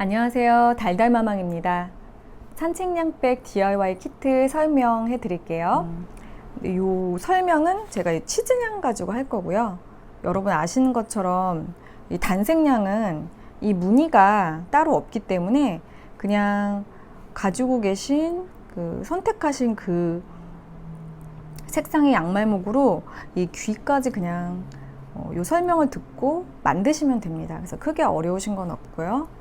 안녕하세요. 달달마망입니다. 산책량백 DIY 키트 설명해 드릴게요. 이 설명은 제가 이 치즈냥 가지고 할 거고요. 여러분 아시는 것처럼 이 단색량은 이 무늬가 따로 없기 때문에 그냥 가지고 계신 그 선택하신 그 색상의 양말목으로 이 귀까지 그냥 어, 요 설명을 듣고 만드시면 됩니다. 그래서 크게 어려우신 건 없고요.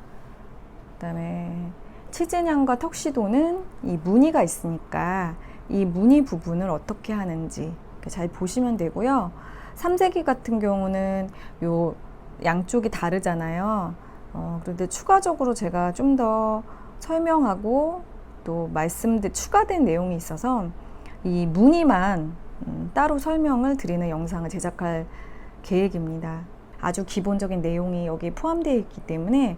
그다음에 치즈냥과 턱시도는 이 무늬가 있으니까 이 무늬 부분을 어떻게 하는지 잘 보시면 되고요. 삼색이 같은 경우는 요 양쪽이 다르잖아요. 어, 그런데 추가적으로 제가 좀 더 설명하고 또 말씀드 추가된 내용이 있어서 이 무늬만 음, 따로 설명을 드리는 영상을 제작할 계획입니다. 아주 기본적인 내용이 여기 포함되어 있기 때문에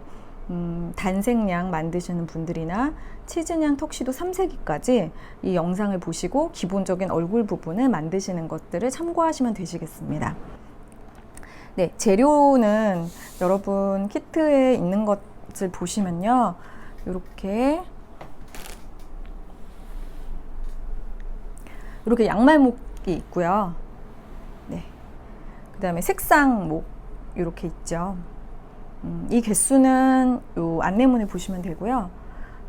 음, 단색량 만드시는 분들이나 치즈냥 턱시도 3세기까지 이 영상을 보시고 기본적인 얼굴 부분을 만드시는 것들을 참고하시면 되시겠습니다. 네, 재료는 여러분 키트에 있는 것을 보시면요. 이렇게 이렇게 양말목이 있고요. 네. 그다음에 색상목 이렇게 있죠. 음, 이 개수는 요 안내문에 보시면 되고요.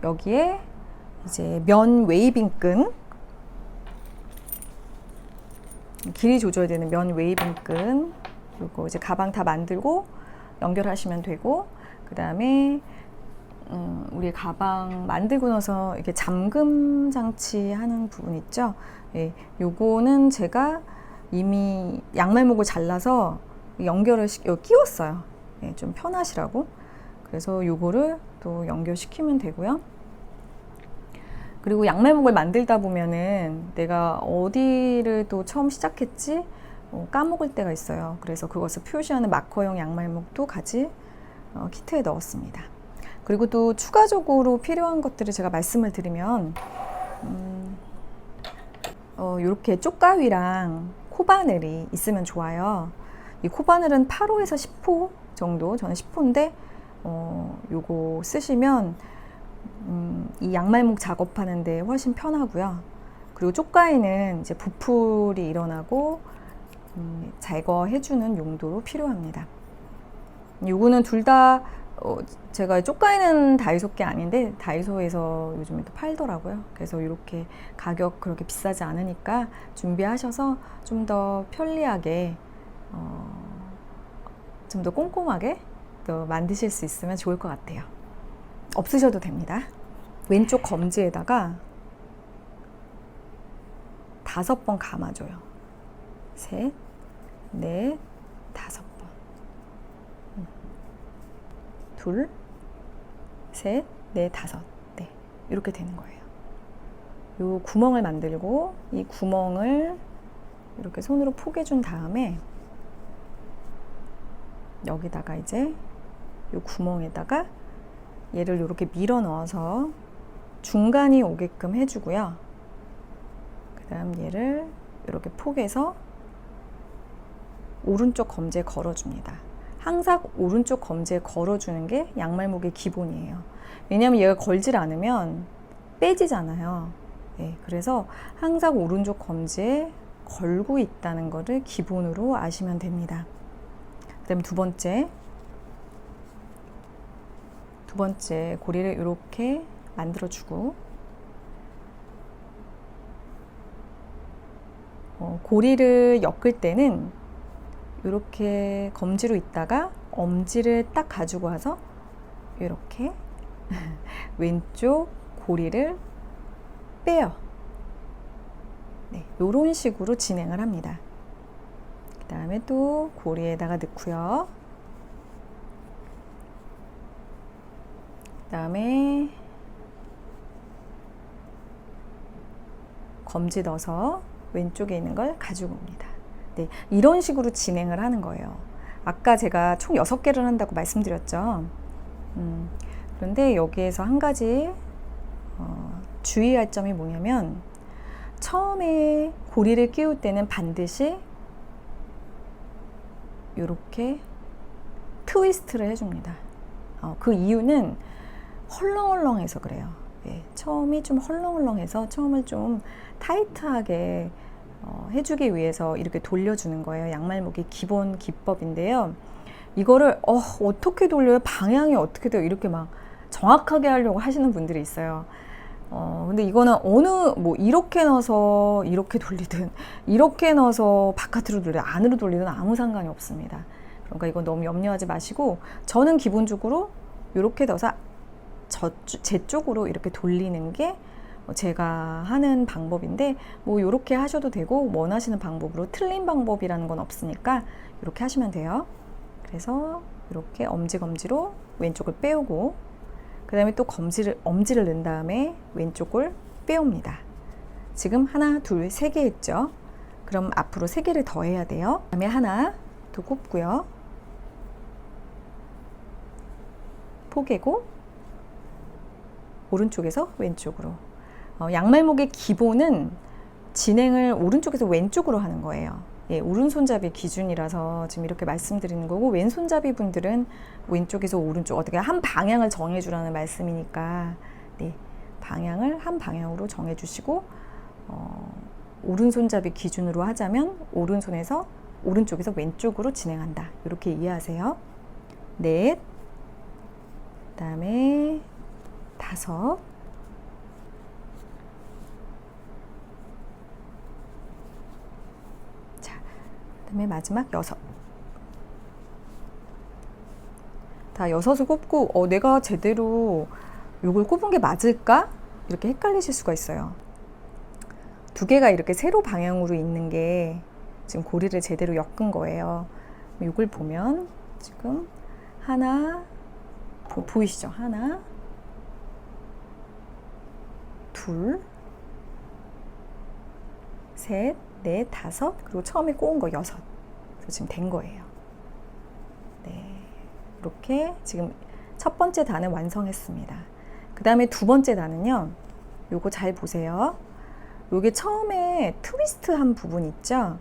여기에 이제 면 웨이빙 끈 길이 조절되는 면 웨이빙 끈 그리고 이제 가방 다 만들고 연결하시면 되고 그 다음에 음, 우리 가방 만들고 나서 이렇게 잠금 장치 하는 부분 있죠. 예, 요거는 제가 이미 양말목을 잘라서 연결을 시, 여 끼웠어요. 예, 좀 편하시라고. 그래서 요거를 또 연결시키면 되고요. 그리고 양말목을 만들다 보면은 내가 어디를 또 처음 시작했지 어, 까먹을 때가 있어요. 그래서 그것을 표시하는 마커용 양말목도 같이 어, 키트에 넣었습니다. 그리고 또 추가적으로 필요한 것들을 제가 말씀을 드리면 음, 어, 이렇게 쪽가위랑 코바늘이 있으면 좋아요. 이 코바늘은 8호에서 10호 정도, 저는 10호인데 어, 요거 쓰시면 음, 이 양말목 작업하는데 훨씬 편하고요. 그리고 쪽가위는 이제 부풀이 일어나고 음, 제거해주는 용도로 필요합니다. 요거는 둘다 어, 제가 쪽가위는 다이소 게 아닌데 다이소에서 요즘에 또 팔더라고요. 그래서 이렇게 가격 그렇게 비싸지 않으니까 준비하셔서 좀 더 편리하게 어, 좀 더 꼼꼼하게 또 만드실 수 있으면 좋을 것 같아요. 없으셔도 됩니다. 왼쪽 검지에다가 다섯 번 감아줘요. 셋, 넷, 다섯 번. 음. 둘, 셋, 넷, 다섯. 네. 이렇게 되는 거예요. 요 구멍을 만들고 이 구멍을 이렇게 손으로 포개준 다음에 여기다가 이제 요 구멍에다가 얘를 이렇게 밀어 넣어서 중간이 오게끔 해주고요. 그 다음 얘를 이렇게 포개서 오른쪽 검지에 걸어줍니다. 항상 오른쪽 검지에 걸어주는 게 양말목의 기본이에요. 왜냐하면 얘가 걸질 않으면 빼지잖아요. 네, 그래서 항상 오른쪽 검지에 걸고 있다는 것을 기본으로 아시면 됩니다. 그 다음에 두 번째. 두 번째 고리를 이렇게 만들어주고 어, 고리를 엮을 때는 이렇게 검지로 있다가 엄지를 딱 가지고 와서 이렇게 왼쪽 고리를 빼요. 네, 이런 식으로 진행을 합니다. 그 다음에 또 고리에다가 넣고요. 그 다음에 검지 넣어서 왼쪽에 있는 걸 가지고 옵니다. 네, 이런 식으로 진행을 하는 거예요. 아까 제가 총 6개를 한다고 말씀드렸죠. 음, 그런데 여기에서 한 가지 어, 주의할 점이 뭐냐면 처음에 고리를 끼울 때는 반드시 이렇게 트위스트를 해줍니다. 어, 그 이유는 헐렁헐렁해서 그래요. 예, 처음이 좀 헐렁헐렁해서 처음을 좀 타이트하게 어, 해주기 위해서 이렇게 돌려주는 거예요. 양말목의 기본 기법인데요. 이거를 어, 어떻게 돌려요? 방향이 어떻게 돼요? 이렇게 막 정확하게 하려고 하시는 분들이 있어요. 어, 근데 이거는 어느, 뭐, 이렇게 넣어서 이렇게 돌리든, 이렇게 넣어서 바깥으로 돌리든, 안으로 돌리든 아무 상관이 없습니다. 그러니까 이건 너무 염려하지 마시고, 저는 기본적으로 이렇게 넣어서 저, 제 쪽으로 이렇게 돌리는 게 제가 하는 방법인데, 뭐, 이렇게 하셔도 되고, 원하시는 방법으로 틀린 방법이라는 건 없으니까, 이렇게 하시면 돼요. 그래서 이렇게 엄지검지로 왼쪽을 빼오고, 그 다음에 또 검지를, 엄지를 넣은 다음에 왼쪽을 빼옵니다. 지금 하나, 둘, 세 개 했죠? 그럼 앞으로 세 개를 더 해야 돼요. 그 다음에 하나 더 꼽고요. 포개고, 오른쪽에서 왼쪽으로. 어, 양말목의 기본은 진행을 오른쪽에서 왼쪽으로 하는 거예요. 예, 오른손잡이 기준이라서 지금 이렇게 말씀드리는 거고 왼손잡이 분들은 왼쪽에서 오른쪽 어떻게 한 방향을 정해주라는 말씀이니까 네, 방향을 한 방향으로 정해주시고 어, 오른손잡이 기준으로 하자면 오른손에서 오른쪽에서 왼쪽으로 진행한다 이렇게 이해하세요. 넷, 그다음에 다섯. 그다음에 마지막 여섯. 다 여섯을 꼽고 어, 내가 제대로 요걸 꼽은 게 맞을까? 이렇게 헷갈리실 수가 있어요. 두 개가 이렇게 세로 방향으로 있는 게 지금 고리를 제대로 엮은 거예요. 요걸 보면 지금 하나 보, 보이시죠? 하나 둘 셋, 넷, 다섯, 그리고 처음에 꼬은 거 여섯. 지금 된 거예요. 네. 이렇게 지금 첫 번째 단을 완성했습니다. 그 다음에 두 번째 단은요. 요거 잘 보세요. 요게 처음에 트위스트 한 부분 있죠?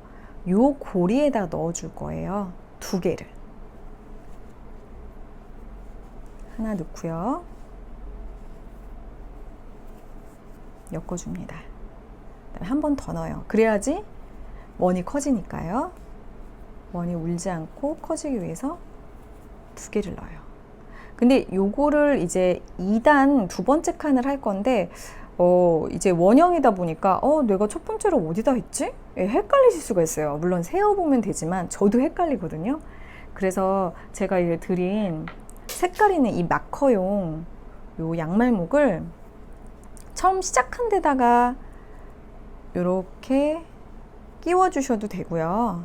요 고리에다 넣어 줄 거예요. 두 개를. 하나 넣고요. 엮어줍니다. 한 번 더 넣어요. 그래야지 원이 커지니까요. 원이 울지 않고 커지기 위해서 두 개를 넣어요. 근데 요거를 이제 2단 두 번째 칸을 할 건데 어, 이제 원형이다 보니까 어, 내가 첫 번째로 어디다 했지? 예, 헷갈리실 수가 있어요. 물론 세어보면 되지만 저도 헷갈리거든요. 그래서 제가 이 드린 색깔 있는 이 마커용 요 양말목을 처음 시작한 데다가 이렇게 끼워 주셔도 되고요.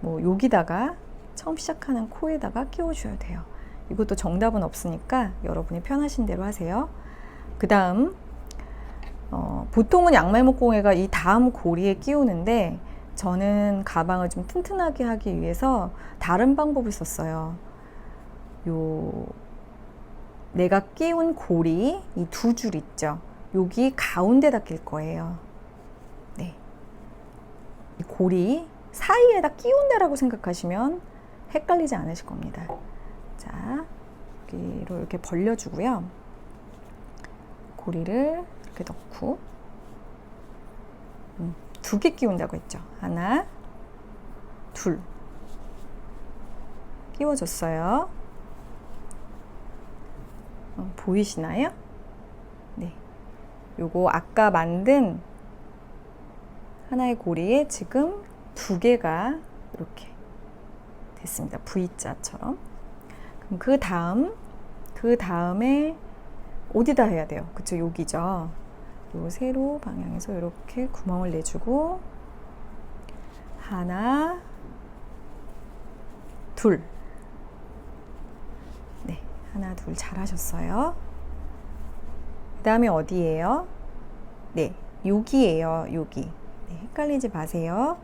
뭐 여기다가 처음 시작하는 코에다가 끼워 주셔야 돼요. 이것도 정답은 없으니까 여러분이 편하신 대로 하세요. 그 다음 어, 보통은 양말목공예가 이 다음 고리에 끼우는데 저는 가방을 좀 튼튼하게 하기 위해서 다른 방법을 썼어요. 요 내가 끼운 고리 이 두 줄 있죠. 여기 가운데다 낄 거예요. 네. 이 고리 사이에다 끼운다라고 생각하시면 헷갈리지 않으실 겁니다. 자, 여기로 이렇게 벌려주고요. 고리를 이렇게 넣고 음, 두개 끼운다고 했죠. 하나, 둘 끼워줬어요. 어, 보이시나요? 네. 요거 아까 만든 하나의 고리에 지금 두 개가 이렇게 됐습니다. V자처럼. 그럼 그 다음, 그 다음에 어디다 해야 돼요? 그쵸, 여기죠. 요 세로 방향에서 이렇게 구멍을 내주고, 하나, 둘. 네, 하나, 둘 잘하셨어요. 그 다음에 어디예요? 네, 여기예요, 여기. 네, 헷갈리지 마세요.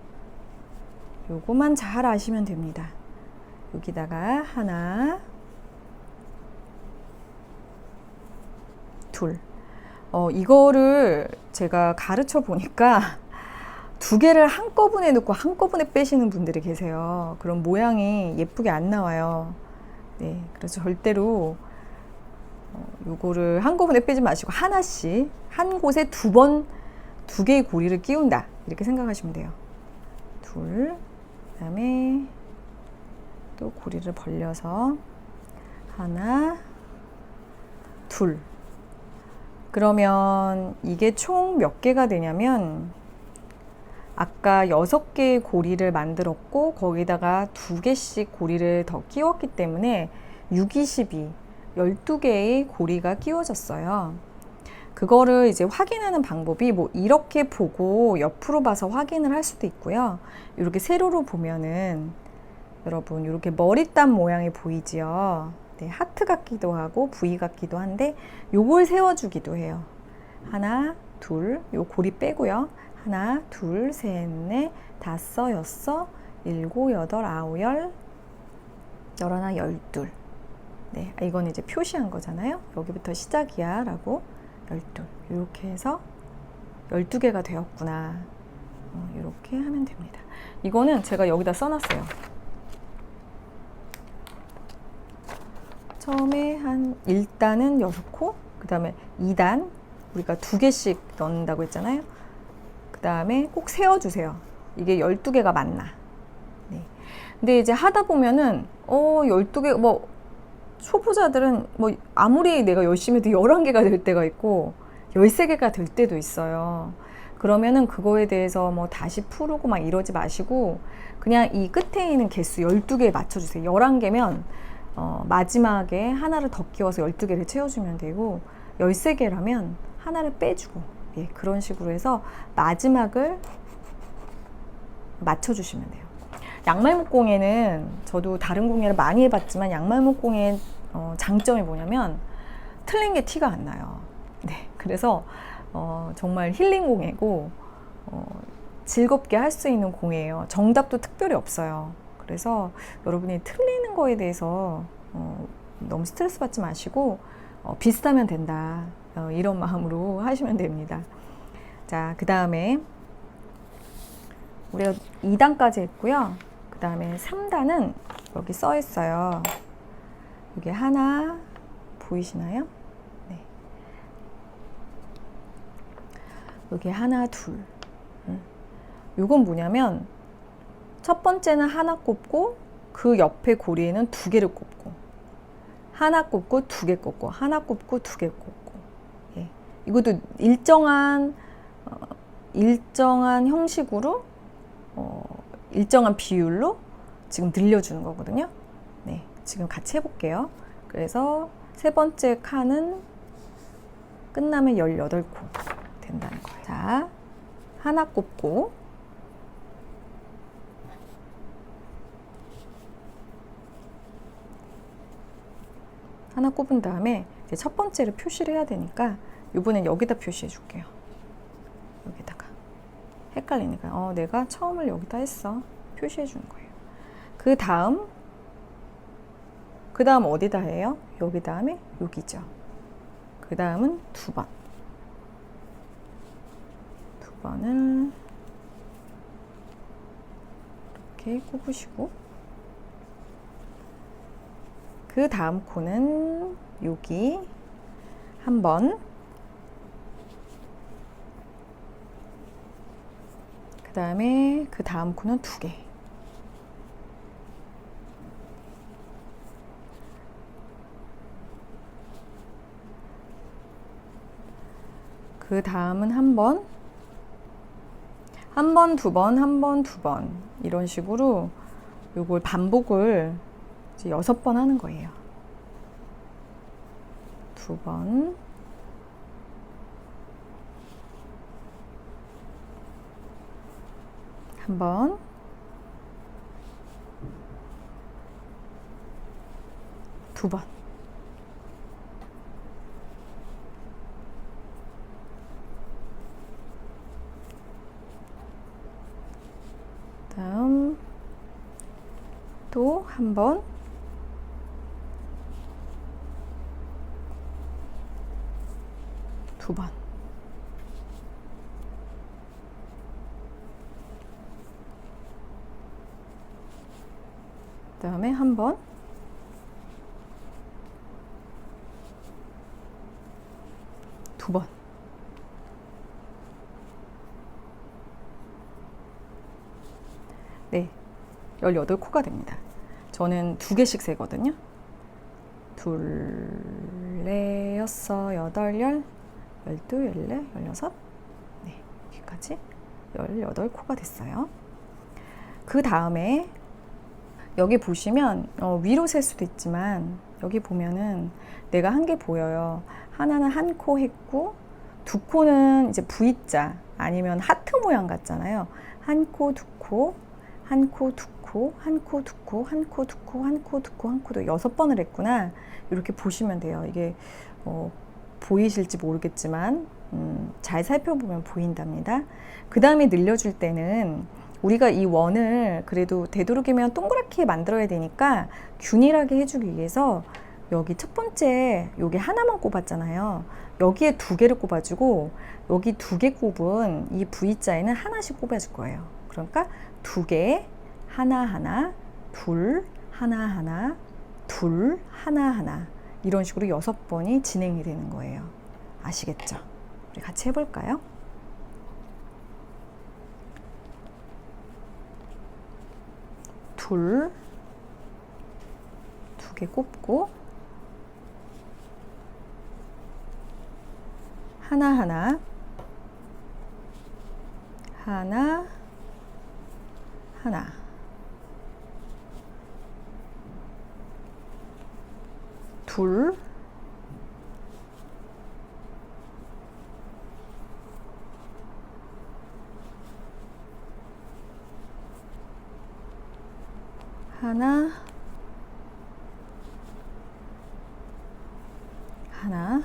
요거만 잘 아시면 됩니다. 여기다가 하나, 둘. 어, 이거를 제가 가르쳐 보니까 두 개를 한꺼번에 넣고 한꺼번에 빼시는 분들이 계세요. 그럼 모양이 예쁘게 안 나와요. 네, 그래서 절대로 어, 요거를 한꺼번에 빼지 마시고 하나씩 한 곳에 두 번 두 개의 고리를 끼운다 이렇게 생각하시면 돼요. 둘, 그다음에 또 고리를 벌려서 하나, 둘. 그러면 이게 총 몇 개가 되냐면 아까 여섯 개의 고리를 만들었고 거기다가 두 개씩 고리를 더 끼웠기 때문에 6, 22, 12개의 고리가 끼워졌어요. 그거를 이제 확인하는 방법이 뭐 이렇게 보고 옆으로 봐서 확인을 할 수도 있고요. 이렇게 세로로 보면은 여러분 이렇게 머리땀 모양이 보이지요. 네, 하트 같기도 하고 V 같기도 한데 요걸 세워주기도 해요. 하나, 둘, 요 고리 빼고요. 하나, 둘, 셋, 넷, 다섯, 여섯, 일곱, 여덟, 아홉, 열, 열하나, 열둘. 네, 아, 이건 이제 표시한 거잖아요. 여기부터 시작이야 라고 열둘. 이렇게 해서 열두 개가 되었구나. 어, 이렇게 하면 됩니다. 이거는 제가 여기다 써놨어요. 처음에 한 1단은 6코, 그 다음에 2단, 우리가 두 개씩 넣는다고 했잖아요. 그 다음에 꼭 세워주세요. 이게 12개가 맞나. 네. 근데 이제 하다 보면은, 어, 12개, 뭐, 초보자들은 뭐, 아무리 내가 열심히 해도 11개가 될 때가 있고, 13개가 될 때도 있어요. 그러면은 그거에 대해서 뭐 다시 풀고 막 이러지 마시고, 그냥 이 끝에 있는 개수 12개에 맞춰주세요. 11개면, 어, 마지막에 하나를 더 끼워서 12개를 채워주면 되고 13개라면 하나를 빼주고 예, 그런 식으로 해서 마지막을 맞춰주시면 돼요. 양말목공예는 저도 다른 공예를 많이 해봤지만 양말목공의 어, 장점이 뭐냐면 틀린 게 티가 안 나요. 네, 그래서 어, 정말 힐링 공예고 어, 즐겁게 할 수 있는 공예예요. 정답도 특별히 없어요. 그래서 여러분이 틀리는 거에 대해서 어, 너무 스트레스 받지 마시고 어, 비슷하면 된다 어, 이런 마음으로 하시면 됩니다. 자, 그 다음에 우리가 2단까지 했고요. 그 다음에 3단은 여기 써 있어요. 여기 하나 보이시나요? 네. 여기 하나, 둘. 음. 요건 뭐냐면 첫 번째는 하나 꼽고 그 옆에 고리에는 두 개를 꼽고 하나 꼽고 두 개 꼽고 하나 꼽고 두 개 꼽고 예. 이것도 일정한 어, 일정한 형식으로 어, 일정한 비율로 지금 늘려주는 거거든요. 네, 지금 같이 해볼게요. 그래서 세 번째 칸은 끝나면 18코 된다는 거예요. 자, 하나 꼽고 하나 꼽은 다음에 첫 번째를 표시를 해야 되니까 이번엔 여기다 표시해 줄게요. 여기다가 헷갈리니까 어 내가 처음을 여기다 했어 표시해 주는 거예요. 그 다음 그 다음 어디다 해요? 여기 다음에 여기죠. 그 다음은 두 번. 두 번을 이렇게 꼽으시고 그 다음 코는 여기 한 번, 그 다음에 그 다음 코는 두 개. 그 다음은 한 번, 한 번, 두 번, 한 번, 두 번. 이런 식으로 요걸 반복을 이제 여섯 번 하는 거예요. 두 번. 한 번. 두 번. 다음 또 한 번. 두 번. 그 다음에 한 번. 9번. 네. 18코가 됩니다. 저는 두 개씩 세거든요. 둘, 넷, 여섯, 여덟, 열, 열두, 열네, 열여섯. 네. 여기까지 18코가 됐어요. 그 다음에 여기 보시면 어, 위로 셀 수도 있지만 여기 보면은 내가 한개 보여요. 하나는 한 코 했고 두 코는 이제 V자 아니면 하트 모양 같잖아요. 한 코, 두 코, 한 코, 두 코, 한 코, 두 코, 한 코, 두 코, 한 코, 두 코, 한 코도 여섯 번을 했구나. 이렇게 보시면 돼요. 이게 어, 보이실지 모르겠지만 음, 잘 살펴보면 보인답니다. 그 다음에 늘려줄 때는 우리가 이 원을 그래도 되도록이면 동그랗게 만들어야 되니까 균일하게 해주기 위해서 여기 첫 번째 여기 하나만 꼽았잖아요. 여기에 두 개를 꼽아주고 여기 두 개 꼽은 이 V자에는 하나씩 꼽아줄 거예요. 그러니까 두 개, 하나 하나, 둘, 하나 하나, 둘, 하나 하나 이런 식으로 여섯 번이 진행이 되는 거예요. 아시겠죠? 우리 같이 해볼까요? 둘, 두 개 꼽고, 하나하나, 하나, 하나. 둘, 하나, 하나,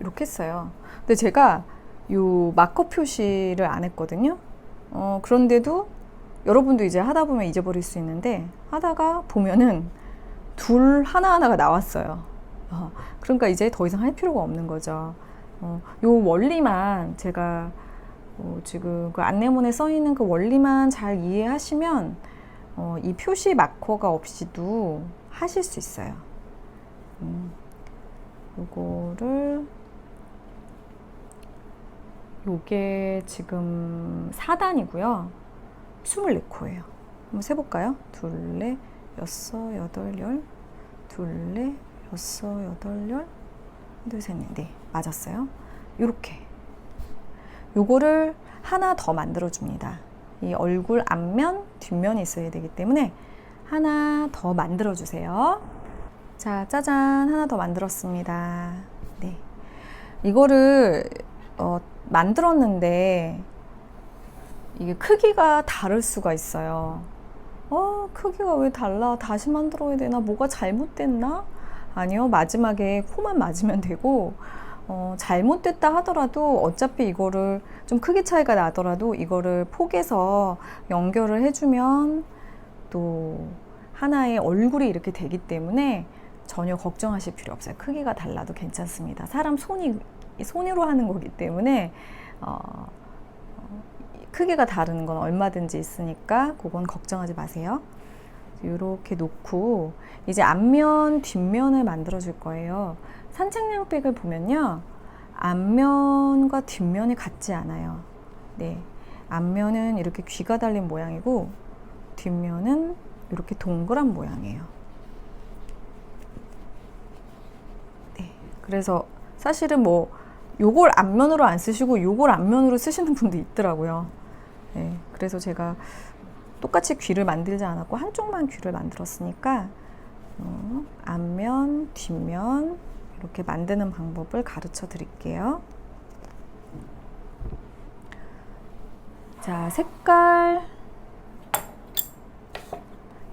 이렇게 했어요. 근데 제가 요 마커 표시를 안 했거든요. 어, 그런데도 여러분도 이제 하다 보면 잊어버릴 수 있는데 하다가 보면은 둘 하나하나가 나왔어요. 어, 그러니까 이제 더 이상 할 필요가 없는 거죠. 어, 요 원리만 제가 어, 지금 그 안내문에 써 있는 그 원리만 잘 이해하시면 어, 이 표시 마커가 없이도 하실 수 있어요. 음, 요거를 요게 지금 4단이고요. 24코예요. 한번 세볼까요? 둘, 넷, 여섯, 여덟, 열, 둘, 넷, 여섯, 여덟, 열, 둘, 셋, 넷. 네, 맞았어요. 요렇게. 요거를 하나 더 만들어 줍니다. 이 얼굴 앞면, 뒷면이 있어야 되기 때문에 하나 더 만들어 주세요. 자, 짜잔. 하나 더 만들었습니다. 네. 이거를, 어, 만들었는데, 이게 크기가 다를 수가 있어요. 어, 크기가 왜 달라? 다시 만들어야 되나? 뭐가 잘못됐나? 아니요. 마지막에 코만 맞으면 되고, 어, 잘못됐다 하더라도 어차피 이거를 좀 크기 차이가 나더라도 이거를 포개서 연결을 해주면 또 하나의 얼굴이 이렇게 되기 때문에 전혀 걱정하실 필요 없어요. 크기가 달라도 괜찮습니다. 사람 손이 손으로 하는 거기 때문에 어, 크기가 다른 건 얼마든지 있으니까 그건 걱정하지 마세요. 이렇게 놓고 이제 앞면 뒷면을 만들어 줄 거예요. 산책량백을 보면요. 앞면과 뒷면이 같지 않아요. 네. 앞면은 이렇게 귀가 달린 모양이고 뒷면은 이렇게 동그란 모양이에요. 네. 그래서 사실은 뭐 요걸 앞면으로 안 쓰시고 요걸 앞면으로 쓰시는 분도 있더라고요. 네. 그래서 제가 똑같이 귀를 만들지 않았고 한쪽만 귀를 만들었으니까 어, 앞면, 뒷면 이렇게 만드는 방법을 가르쳐 드릴게요. 자, 색깔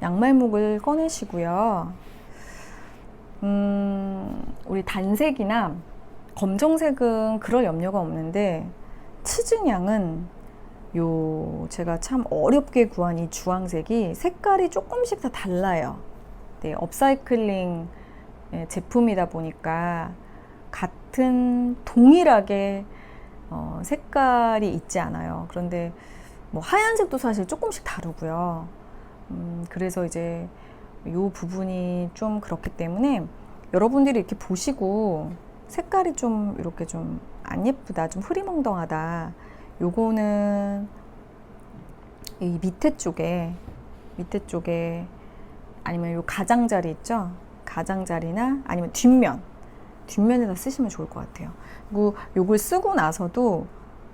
양말목을 꺼내시고요. 음, 우리 단색이나 검정색은 그럴 염려가 없는데 치즈냥은 요 제가 참 어렵게 구한 이 주황색이 색깔이 조금씩 다 달라요. 네, 업사이클링 예, 제품이다 보니까 같은 동일하게 어, 색깔이 있지 않아요. 그런데 뭐 하얀색도 사실 조금씩 다르고요. 음, 그래서 이제 요 부분이 좀 그렇기 때문에 여러분들이 이렇게 보시고 색깔이 좀 이렇게 좀 안 예쁘다, 좀 흐리멍덩하다. 요거는 이 밑에 쪽에 밑에 쪽에 아니면 요 가장자리 있죠? 가장자리나 아니면 뒷면 뒷면에다 쓰시면 좋을 것 같아요. 그리고 요걸 쓰고 나서도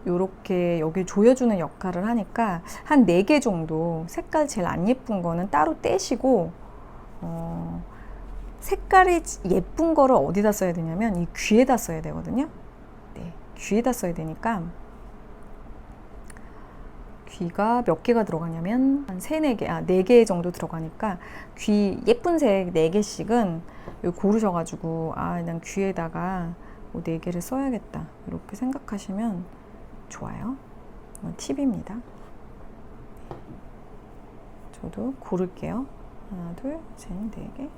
요렇게 여기 조여주는 역할을 하니까 한 네 개 정도 색깔 제일 안 예쁜 거는 따로 떼시고 어, 색깔이 예쁜 거를 어디다 써야 되냐면 이 귀에다 써야 되거든요. 네, 귀에다 써야 되니까 귀가 몇 개가 들어가냐면 한 세네 개, 아, 네개 정도 들어가니까 귀 예쁜 색네 개씩은 요 고르셔가지고 아, 난 귀에다가 뭐네 개를 써야겠다. 이렇게 생각하시면 좋아요. 팁입니다. 저도 고를게요. 하나, 둘, 셋, 네 개.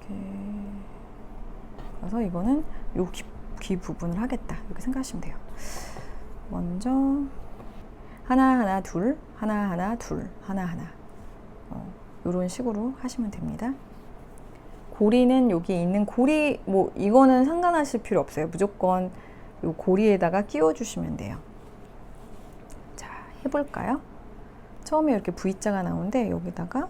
이렇게. 그래서 이거는 요 귀, 귀 부분을 하겠다. 이렇게 생각하시면 돼요. 먼저 하나 하나 둘 하나 하나 둘 하나 하나 어, 이런 식으로 하시면 됩니다. 고리는 여기 있는 고리 뭐 이거는 상관하실 필요 없어요. 무조건 요 고리에다가 끼워 주시면 돼요. 자 해볼까요? 처음에 이렇게 V자가 나오는데 여기다가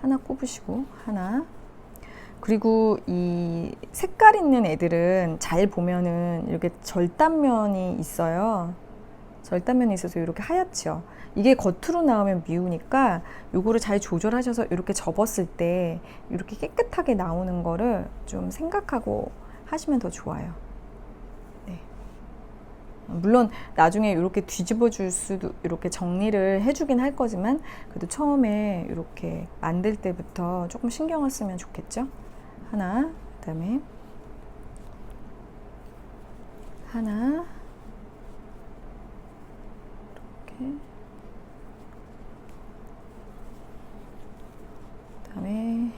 하나 꼽으시고 하나 그리고 이 색깔 있는 애들은 잘 보면은 이렇게 절단면이 있어요. 절단면이 있어서 이렇게 하얗죠. 이게 겉으로 나오면 미우니까 요거를 잘 조절하셔서 이렇게 접었을 때 이렇게 깨끗하게 나오는 거를 좀 생각하고 하시면 더 좋아요. 네. 물론 나중에 이렇게 뒤집어 줄 수도 이렇게 정리를 해주긴 할 거지만 그래도 처음에 이렇게 만들 때부터 조금 신경을 쓰면 좋겠죠. 하나, 그 다음에 하나, 이렇게, 그 다음에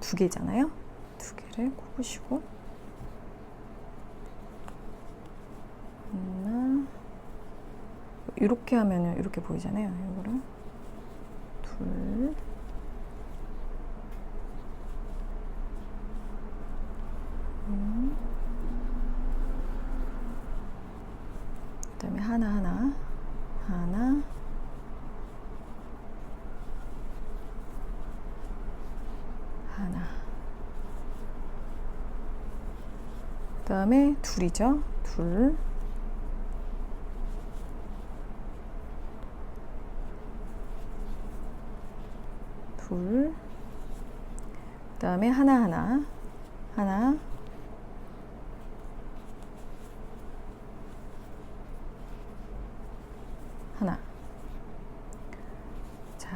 두 개잖아요. 두 개를 꼽으시고 하나, 이렇게 하면은 이렇게 보이잖아요. 이거를 둘. 그 다음에 하나 하나 하나. 하나. 그 다음에 둘이죠? 둘. 둘, 그 다음에 하나 하나. 하나 하나. 자,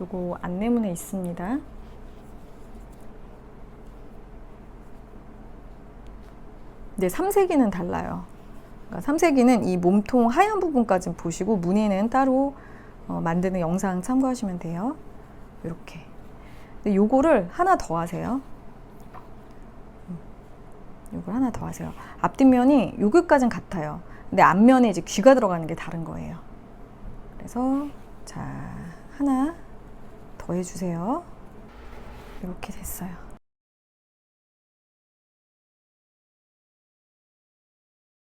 요거 안내문에 있습니다. 근데 삼색이는 달라요. 그러니까 삼색이는 이 몸통 하얀 부분까지 보시고 무늬는 따로 어, 만드는 영상 참고하시면 돼요. 근데 요거를 하나 더 하세요. 음, 요걸 하나 더 하세요. 앞뒷면이 여기까지는 같아요. 근데 앞면에 이제 귀가 들어가는 게 다른 거예요. 그래서 자 하나 더 해주세요. 이렇게 됐어요.